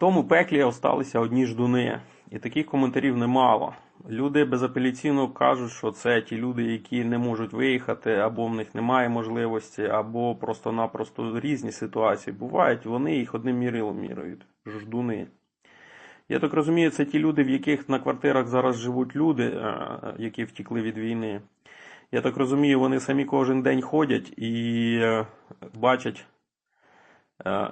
тому пеклі осталися одні ждуни, і таких коментарів немало. Люди безапеляційно кажуть, що це ті люди, які не можуть виїхати, або в них немає можливості, або просто-напросто різні ситуації бувають. Вони їх одним мірилом міряють. Ждуни. Я так розумію, це ті люди, в яких на квартирах зараз живуть люди, е, які втікли від війни. Я так розумію, вони самі кожен день ходять і е, бачать,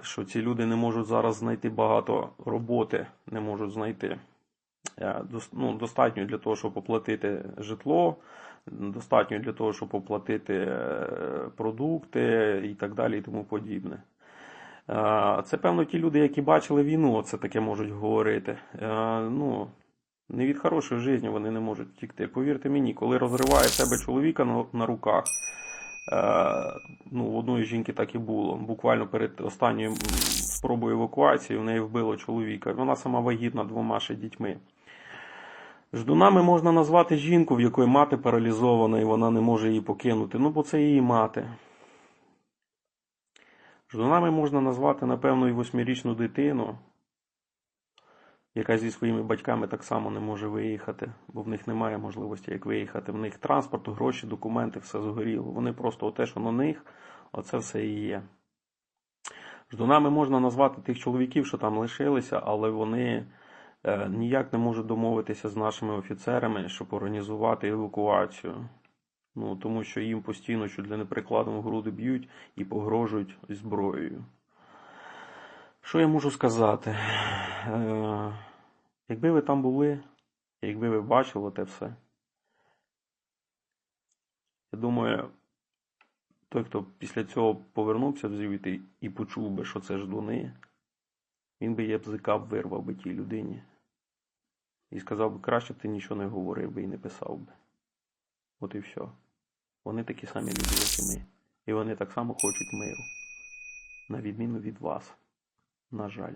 що ці люди не можуть зараз знайти багато роботи, не можуть знайти. Е, Ну, достатньо для того, щоб оплатити житло, достатньо для того, щоб оплатити е, продукти і так далі, і тому подібне. Е, Це, певно, ті люди, які бачили війну, це таке можуть говорити. Е, Ну, не від хорошої житті вони не можуть втікти. Повірте мені, коли розриває себе чоловіка на, руках, е, ну, в одної жінки так і було. Буквально перед останньою спробою евакуації в неї вбило чоловіка. Вона сама вагітна двома ще дітьми. Ждунами можна назвати жінку, в якої мати паралізована, і вона не може її покинути. Ну, бо це її мати. Ждунами можна назвати, напевно, і восьмирічну дитину, яка зі своїми батьками так само не може виїхати, бо в них немає можливості як виїхати. В них транспорт, гроші, документи, все згоріло. Вони просто те, що на них, оце все і є. Ждунами можна назвати тих чоловіків, що там лишилися, але вони е, ніяк не можуть домовитися з нашими офіцерами, щоб організувати евакуацію. Ну, тому що їм постійно чуть ли не прикладом в груди б'ють і погрожують зброєю. Що я можу сказати? Якби ви там були, якби ви бачили те все, я думаю, той, хто після цього повернувся звідти і почув би, що це ждуни, він би язика вирвав би тій людині. І сказав би, краще б ти нічого не говорив би і не писав би. От і все. Вони такі самі люди, як і ми. І вони так само хочуть миру. На відміну від вас. На жаль.